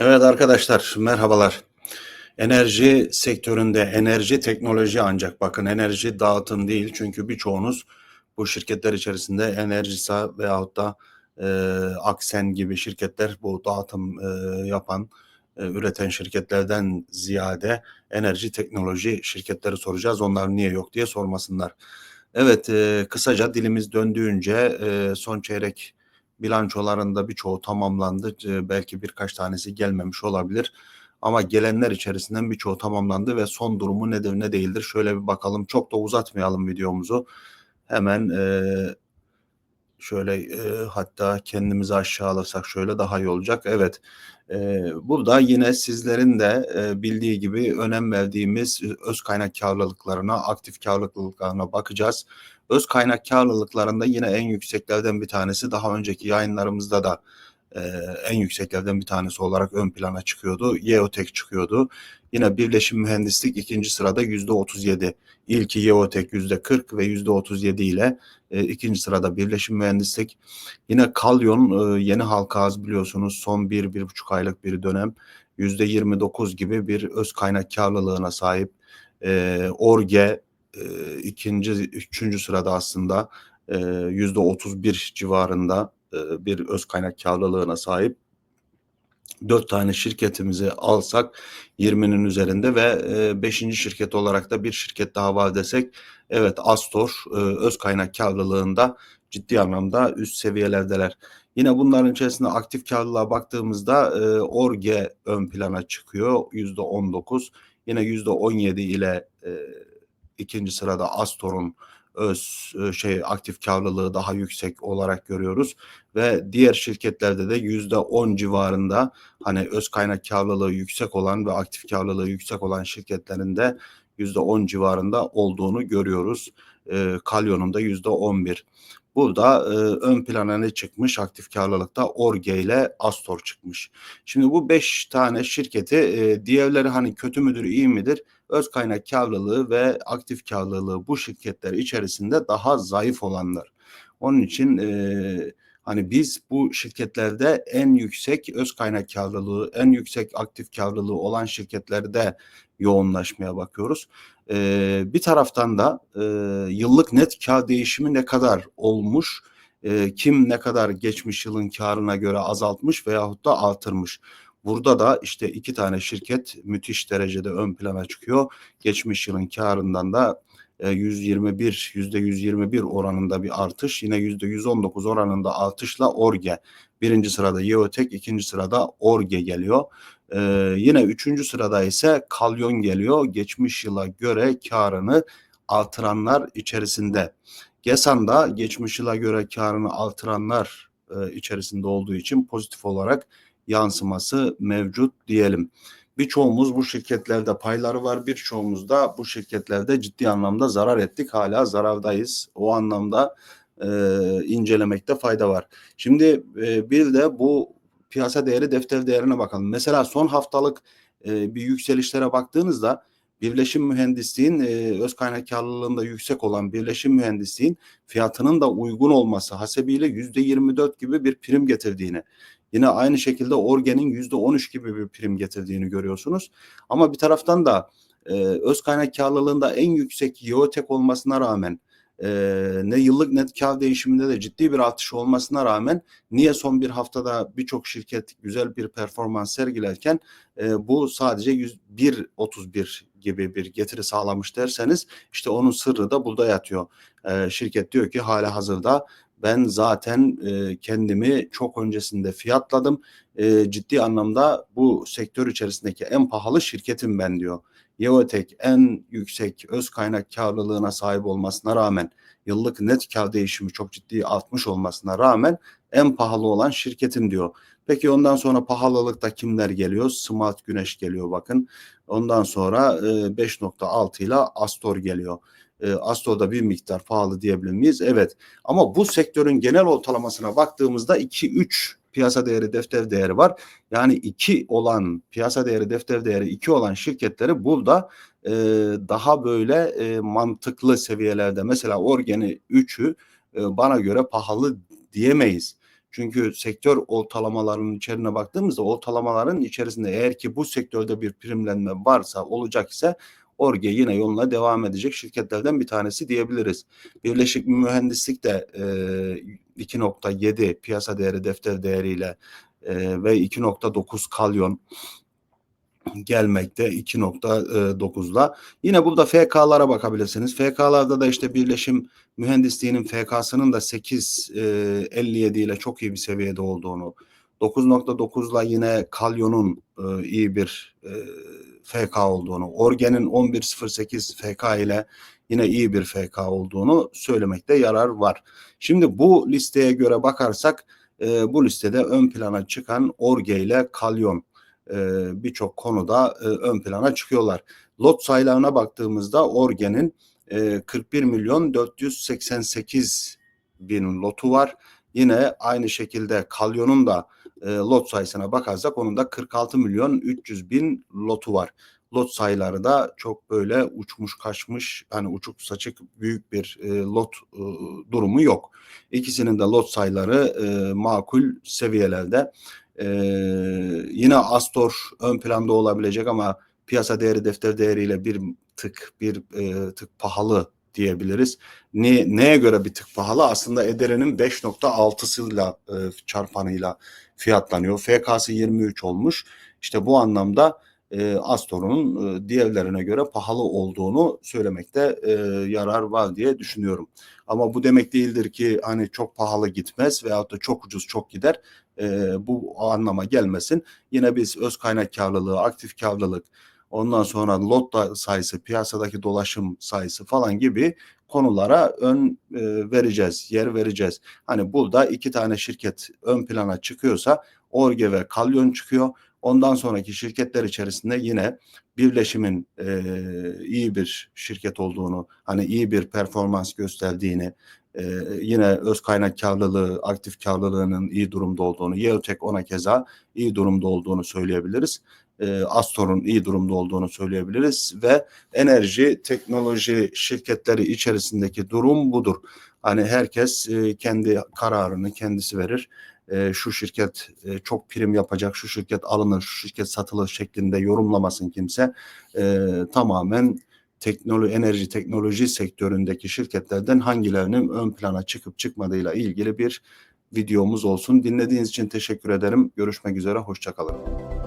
Evet arkadaşlar merhabalar. Enerji sektöründe enerji teknoloji ancak bakın enerji dağıtım değil çünkü birçoğunuz bu şirketler içerisinde Enerjisa veyahut da e, Aksen gibi şirketler bu dağıtım e, yapan e, üreten şirketlerden ziyade enerji teknoloji şirketleri soracağız. Onlar niye yok diye sormasınlar. Evet e, kısaca dilimiz döndüğünce e, son çeyrek bilançolarında birçoğu tamamlandı. Belki birkaç tanesi gelmemiş olabilir. Ama gelenler içerisinden birçoğu tamamlandı ve son durumu nedir ne değildir şöyle bir bakalım. Çok da uzatmayalım videomuzu. Hemen e, şöyle e, hatta kendimizi aşağı alırsak şöyle daha iyi olacak. Evet e, burada yine sizlerin de e, bildiği gibi önem verdiğimiz öz kaynak karlılıklarına, aktif karlılıklarına bakacağız. Öz kaynak karlılıklarında yine en yükseklerden bir tanesi daha önceki yayınlarımızda da e, en yükseklerden bir tanesi olarak ön plana çıkıyordu. Yeotek çıkıyordu. Yine birleşim mühendislik ikinci sırada yüzde 37. İlki Yeotek yüzde 40 ve yüzde 37 ile e, ikinci sırada birleşim mühendislik. Yine Kalyon e, yeni halka az biliyorsunuz son bir, bir buçuk aylık bir dönem yüzde 29 gibi bir öz kaynak karlılığına sahip. E, Orge e, ikinci, üçüncü sırada aslında e, yüzde 31 civarında e, bir öz kaynak karlılığına sahip. Dört tane şirketimizi alsak 20'nin üzerinde ve e, beşinci şirket olarak da bir şirket daha var desek evet Astor e, öz kaynak karlılığında ciddi anlamda üst seviyelerdeler. Yine bunların içerisinde aktif karlılığa baktığımızda Orge ön plana çıkıyor yüzde 19 yine yüzde 17 ile ikinci sırada Astor'un öz şey aktif karlılığı daha yüksek olarak görüyoruz ve diğer şirketlerde de yüzde on civarında hani öz kaynak karlılığı yüksek olan ve aktif karlılığı yüksek olan şirketlerin de yüzde on civarında olduğunu görüyoruz. E, Kalyon'un da yüzde on bir. Burada e, ön plana ne çıkmış? Aktif karlılıkta Orge ile Astor çıkmış. Şimdi bu beş tane şirketi e, diğerleri hani kötü müdür iyi midir? Öz kaynak karlılığı ve aktif karlılığı bu şirketler içerisinde daha zayıf olanlar. Onun için e, hani biz bu şirketlerde en yüksek öz kaynak karlılığı, en yüksek aktif karlılığı olan şirketlerde yoğunlaşmaya bakıyoruz. E, bir taraftan da e, yıllık net kar değişimi ne kadar olmuş, e, kim ne kadar geçmiş yılın karına göre azaltmış veyahut da artırmış. Burada da işte iki tane şirket müthiş derecede ön plana çıkıyor. Geçmiş yılın karından da 121 yüzde 121 oranında bir artış yine yüzde 119 oranında artışla Orge birinci sırada Yeotek ikinci sırada Orge geliyor. Ee, yine üçüncü sırada ise Kalyon geliyor. Geçmiş yıla göre karını artıranlar içerisinde. Gesan da geçmiş yıla göre karını artıranlar e, içerisinde olduğu için pozitif olarak yansıması mevcut diyelim. Birçoğumuz bu şirketlerde payları var. Birçoğumuz da bu şirketlerde ciddi anlamda zarar ettik. Hala zarardayız. O anlamda e, incelemekte fayda var. Şimdi e, bir de bu piyasa değeri defter değerine bakalım. Mesela son haftalık e, bir yükselişlere baktığınızda birleşim mühendisliğin e, öz kaynak karlılığında yüksek olan birleşim mühendisliğin fiyatının da uygun olması hasebiyle yüzde 24 gibi bir prim getirdiğini Yine aynı şekilde Orgen'in yüzde 13 gibi bir prim getirdiğini görüyorsunuz. Ama bir taraftan da e, öz kaynak karlılığında en yüksek Yeotek olmasına rağmen e, ne yıllık net kar değişiminde de ciddi bir artış olmasına rağmen niye son bir haftada birçok şirket güzel bir performans sergilerken e, bu sadece 1.31 gibi bir getiri sağlamış derseniz işte onun sırrı da burada yatıyor. E, şirket diyor ki hala hazırda ben zaten e, kendimi çok öncesinde fiyatladım. E, ciddi anlamda bu sektör içerisindeki en pahalı şirketim ben diyor. Yeotek en yüksek öz kaynak karlılığına sahip olmasına rağmen yıllık net kar değişimi çok ciddi artmış olmasına rağmen en pahalı olan şirketim diyor. Peki ondan sonra pahalılıkta kimler geliyor? Smart Güneş geliyor bakın. Ondan sonra e, 5.6 ile Astor geliyor e, Astor'da bir miktar pahalı diyebilir miyiz? Evet. Ama bu sektörün genel ortalamasına baktığımızda 2-3 piyasa değeri defter değeri var. Yani 2 olan piyasa değeri defter değeri 2 olan şirketleri burada e, daha böyle e, mantıklı seviyelerde mesela Orgen'i 3'ü e, bana göre pahalı diyemeyiz. Çünkü sektör ortalamalarının içerisine baktığımızda ortalamaların içerisinde eğer ki bu sektörde bir primlenme varsa olacak ise Orge yine yoluna devam edecek şirketlerden bir tanesi diyebiliriz. Birleşik Mühendislik de e, 2.7 piyasa değeri defter değeriyle e, ve 2.9 kalyon gelmekte 2.9'la. Yine burada FK'lara bakabilirsiniz. FK'larda da işte birleşim mühendisliğinin FK'sının da 8.57 ile çok iyi bir seviyede olduğunu, 9.9'la yine Kalyon'un e, iyi bir e, FK olduğunu, Orgen'in 11.08 FK ile yine iyi bir FK olduğunu söylemekte yarar var. Şimdi bu listeye göre bakarsak e, bu listede ön plana çıkan Orge ile Kalyon e, birçok konuda e, ön plana çıkıyorlar. Lot sayılarına baktığımızda Orgen'in e, 41 milyon 488 bin lotu var. Yine aynı şekilde Kalyon'un da e, lot sayısına bakarsak onun da 46 milyon 300 bin lotu var. Lot sayıları da çok böyle uçmuş kaçmış hani uçuk saçık büyük bir e, lot e, durumu yok. İkisinin de lot sayıları e, makul seviyelerde. E, yine Astor ön planda olabilecek ama piyasa değeri defter değeriyle bir tık bir e, tık pahalı diyebiliriz. Ne, neye göre bir tık pahalı? Aslında Edere'nin 5.6'sıyla e, çarpanıyla fiyatlanıyor. FK'sı 23 olmuş. İşte bu anlamda e, Astor'un e, diğerlerine göre pahalı olduğunu söylemekte e, yarar var diye düşünüyorum. Ama bu demek değildir ki hani çok pahalı gitmez veyahut da çok ucuz çok gider. E, bu anlama gelmesin. Yine biz öz kaynak karlılığı, aktif karlılık, ondan sonra lot sayısı, piyasadaki dolaşım sayısı falan gibi konulara ön e, vereceğiz, yer vereceğiz. Hani burada iki tane şirket ön plana çıkıyorsa Orge ve Kalyon çıkıyor. Ondan sonraki şirketler içerisinde yine birleşimin e, iyi bir şirket olduğunu, hani iyi bir performans gösterdiğini, e, yine öz kaynak karlılığı, aktif karlılığının iyi durumda olduğunu, Yeotek ona keza iyi durumda olduğunu söyleyebiliriz. E, Astor'un iyi durumda olduğunu söyleyebiliriz ve enerji teknoloji şirketleri içerisindeki durum budur. Hani herkes e, kendi kararını kendisi verir e, şu şirket e, çok prim yapacak, şu şirket alınır, şu şirket satılır şeklinde yorumlamasın kimse. E, tamamen teknoloji, enerji teknoloji sektöründeki şirketlerden hangilerinin ön plana çıkıp çıkmadığıyla ilgili bir videomuz olsun. Dinlediğiniz için teşekkür ederim. Görüşmek üzere, hoşçakalın.